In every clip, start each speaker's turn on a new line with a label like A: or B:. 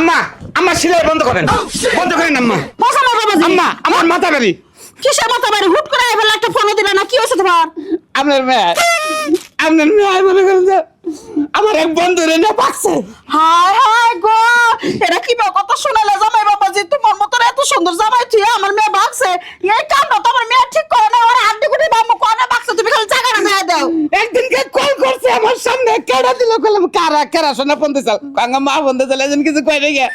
A: আম্মা আম্মা সিলাই বন্ধ করেন বন্ধ করেন আম্মা।
B: বসা না বাবাজি।
A: আম্মা আমার মাথা বাড়ি
B: কিসের মাথা বাড়ি হুট করে এবার একটা ফোন দিবে না কি হয়েছে তোমার?
A: আপনার মেয়ে আপনার মেয়ে মনে করেন যে আমার এক বন্ধু রে না পাকছে।
B: হায় হায় গো! এটা কি বা কথা শোনালে জামাই যে তোমার মতো এত সুন্দর জামাই তুই আমার মেয়ে বাগছে এই কাণ্ড তোমার মেয়ে ঠিক করে না ওর হাড্ডি গুটি বামু কোনে বাগছে তুমি খালি জায়গাটা গায়ে দাও
A: একদিনকে কল করছে আমার সামনে কেডা দিল? কইলাম কারা কারা শোনা কাঙ্গা মা ফোন দিছাল এজন কিছু কই রেগে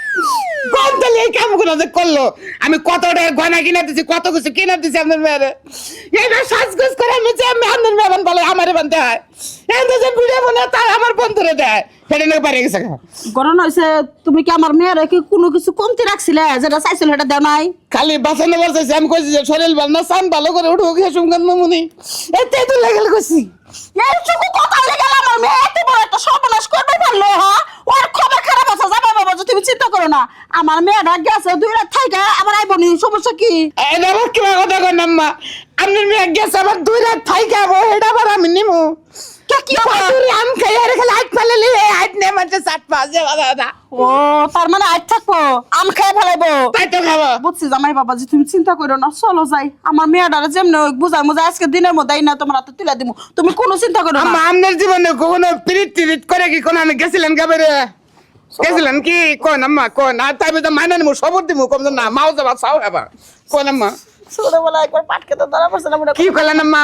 A: কোন তাহলে এই কামগুলো যে করল? আমি কত টাকা গয়না কিনা দিছি কত কিছু কিনা দিছি আপনার মেয়েরে। এইটা সাজগোজ করে আমি যে আমি আপনার মেয়ে বলে আমারে বানতে হয়। এত যে ভিডিও বনে তাই আমার বন্ধুরে দেয়। সেটা নিয়ে পারে গেছে।
B: গরম হয়েছে তুমি কি আমার মেয়ের কি কোনো কিছু কমতি রাখছিলে? যেটা চাইছিল সেটা দেও নাই।
A: খালি বাঁচানো বলতেছি আমি কইছি যে শরীর ভালো না সান ভালো করে উঠো গিয়ে সুমগান নমুনি এতে তো লেগেল কইছি
B: এইটুকু কথা লেগে আমার মেয়ে এত বড় একটা সর্বনাশ করবে পারল হ্যাঁ? ওর খবর খারাপ আছে যাবে বাবা তুমি চিন্তা করো না। আমার মেয়েটা গেছে দুই রাত থাইকা আবার আইবনি সমস্যা কি?
A: এটা আবার কিবা কথা কই না মা আমি মেয়ে গেছে আবার দুই রাত থাইকা খাব এটা আবার আমি নিমু।
B: কে কি
A: আম খাই আর খালি হাত ফেলে হাত নে মাঝে
B: ও তার মানে আজ থাকব আম খেয়ে ফেলাইবো।
A: তাই তো খাব।
B: বুঝছি জামাই বাবা যে তুমি চিন্তা করো না চলো যাই। আমার মেয়েটারে যেমন বুঝাই মুঝাই আজকে দিনের মধ্যে না তোমার হাতে তুলে দিব তুমি কোনো চিন্তা করো
A: আম্মা
B: না
A: আপনার জীবনে কখনো পিরিত টিরিত করে কি কোন আমি গেছিলেন কাবারে গেছিলেন কি? কোন আম্মা কোন? আর তাই তো মাইনে নিমু সবর দিমু কম না মাও যাবা চাও খাবা কোন আম্মা?
B: ছোটবেলা একবার পাট খেতে ধরা পড়ছিলাম ওটা
A: কি করলেন আম্মা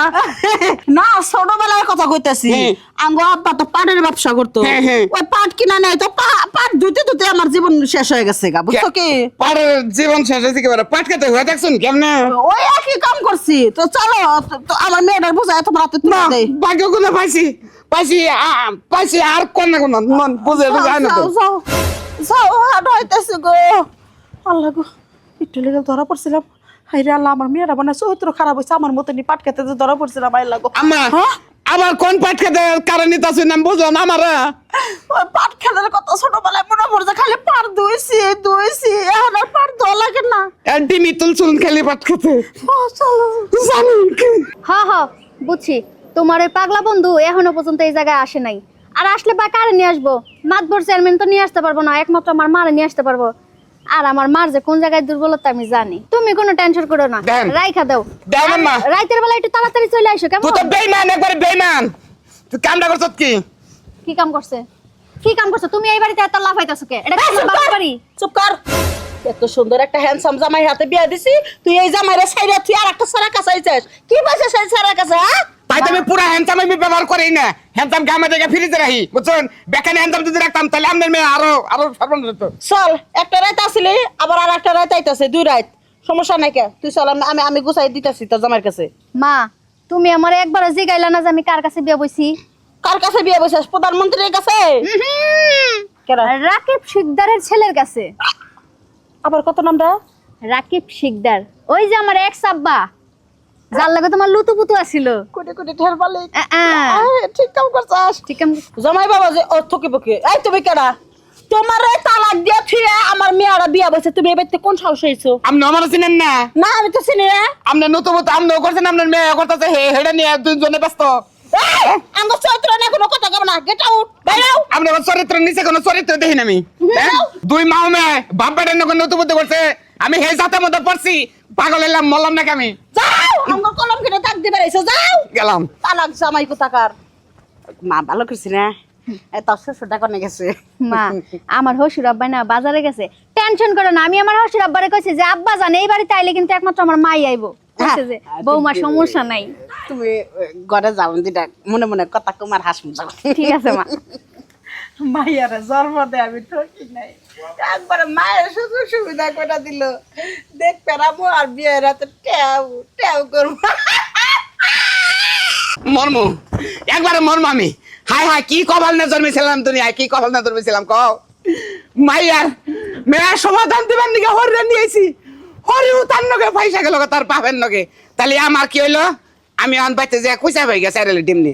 B: না ছোটবেলার কথা কইতেছি।
A: হ্যাঁ।
B: আঙ্গো আব্বা তো পাটের ব্যবসা করতো।
A: হ্যাঁ, হ্যাঁ।
B: ওই পাট কিনা নেই তো পা- পাট ধুতে ধুতে আমার জীবন শেষ হয়ে গেছে গা বুঝছ কি
A: পাড়ের জীবন শেষ হয়েছে কি পাট খেতে হয়ে দেখছেন কেমনে?
B: ওই একই কাম করছি। তো চলো তো- তো আমার মেয়েটার বুঝায় তোমার হাতে তুলে
A: না
B: দেই।
A: ভাগ্য কোনো পাইছি। পাইছি আ- পাইছি আর কোন কোন মন বুঝে না তো।
B: যাও যাও যাও হাট হইতেছে গো। আল্লাহ গো একটু লেগে ধরা পড়ছিলাম। হাই রে আল্লাহ আমার মেয়েরা মানে চরিত্র খারাপ হয়েছে আমার মতনই পাট খেতে যে ধরা পড়ছিলাম আল্লাহ গো
A: আম্মা
B: হ্যাঁ?
A: আবার কোন পাট খেতে কারণ নিতাছি নাম বুঝলাম আমার?
B: ওই পাট খেলার কথা ছোটবেলায় মনে পড়ছে খালি পাট ধুইছি ধুইছি এখন আর পাট ধোয়া লাগে না।
A: খেলি পাট খেতে। জানি
C: হ হ বুঝছি। তোমার ওই পাগলা বন্ধু এখনও পর্যন্ত এই জায়গায় আসে নাই। আর আসলে বা কারে নিয়ে আসব? মাতবর চেয়ারম্যান তো নিয়ে আসতে পারব না একমাত্র আমার মারে নিয়ে আসতে পারব। আর আমার মার যে কোন জায়গায় দুর্বলতা আমি জানি। তুমি কোনো টেনশন করো না।
A: দেন।
C: রাইখা দাও।
A: দেন
C: আর
A: আম্মা।
C: রাইতের বেলা একটু তাড়াতাড়ি চলে কেমন?
A: তুই তো বেইমান একবারে বেইমান। তুই কামটা করছ কি?
C: কি কাম করছে? কি কাম করছ? তুমি এই বাড়িতে এত লাফাইতেছো কে? এটা কি তোমার বাবার। বাড়ি?
B: চুপ কর! এত সুন্দর একটা হ্যান্ডসাম জামাই হাতে বিয়া দিছি তুই এই জামাইরে সাইরা তুই আর একটা সারা কাছে আইছিস। কি পাইছে সেই সারা কাছে হ্যাঁ?
A: তাই তো আমি পুরা হ্যান্ডসাম আমি ব্যবহার করি না। হ্যান্ডসাম গামে দেখে ফ্রিজে রাখি বুঝছেন? বেকানে হ্যান্ডসাম যদি রাখতাম তাহলে আমাদের মেয়ে আরও আরও সর্বনাশ হতো।
B: চল একটা রাত আসলি আবার আর একটা রাত আইতাছে দুই রাত। সমস্যা নাই কে? তুই চল আমি আমি গুছাই দিতেছি তোর জামাইয়ের কাছে।
C: মা তুমি আমার একবার জিগাইলা না যে আমি কার কাছে বিয়ে বইছি?
B: কার কাছে বিয়ে বসেছ প্রধানমন্ত্রীর কাছে?
C: রাকিব শিকদারের ছেলের কাছে।
B: আবার কত নামটা?
C: রাকিব শিকদার। ওই যে আমার এক্স আব্বা যার লাগে তোমার লুতু পুতু আছিল।
B: কোটি কোটি ঠের পালি। ঠিক কাম করছাস
C: ঠিক আছে
B: জামাই বাবা যে থকি বকি? এই তুমি কেডা? তোমার এই তালাক দিয়া থুয়ে আমার মেয়েরা বিয়া বসে তুমি এবারে কোন সাহস হইছো?
A: আপনি আমার চিনেন না?
B: না আমি তো চিনি না।
A: আপনি নতুন আপনি করছেন আপনার মেয়ে করতেছে হে হেডা নিয়ে দুজনে ব্যস্ত।
B: আমার চরিত্র না কোনো কথা কব না। গেট আউট বাইরাও
A: আপনি আমার চরিত্র নিচে কোনো চরিত্র দেখি আমি। হ্যাঁ? দুই মাও মেয়ে বাপ বেটার নতুন নতুন করছে। আমি হে জাতের মধ্যে পড়ছি পাগল এলাম মরলাম নাকি আমি?
B: রাইছো যাও!
A: গেলাম।
B: তালাক জামাই কোথাকার? মা ভালো করছি না? এত শ্বশুরটা কোনে গেছে?
C: মা আমার হসুর আব্বা না বাজারে গেছে। টেনশন করো না আমি আমার হসুর আব্বারে কইছি যে আব্বা জানে এই বাড়িতে আইলে কিন্তু একমাত্র আমার মাই আইবো। যে বৌমা সমস্যা নাই।
B: তুমি ঘরে যাও দিটা মনে মনে কথা কুমার হাসি যাও।
C: ঠিক আছে মা।
B: মাইয়ারে জন্ম দেয় আমি ঠকি নাই। একবারে মায়ের সুযোগ সুবিধা করে দিল। দেখ পেরামো আর বিয়ের হাতে ট্যাও ট্যাও করব।
A: মর্ম। একবারে মর্ম আমি। হাই হাই কি কপাল না জন্মেছিলাম তুমি? কি কপাল না জন্মেছিলাম, কও। মাইয়ার মেয়ের সমাধান দিবার নিকে হরিরে নিয়েছি হরি তার নগে পয়সা গেল তার পাপের নগে। তাহলে আমার কি হইল? আমি অন পাইতে যে খুঁজা হয়ে গেছে ডিম নিয়ে।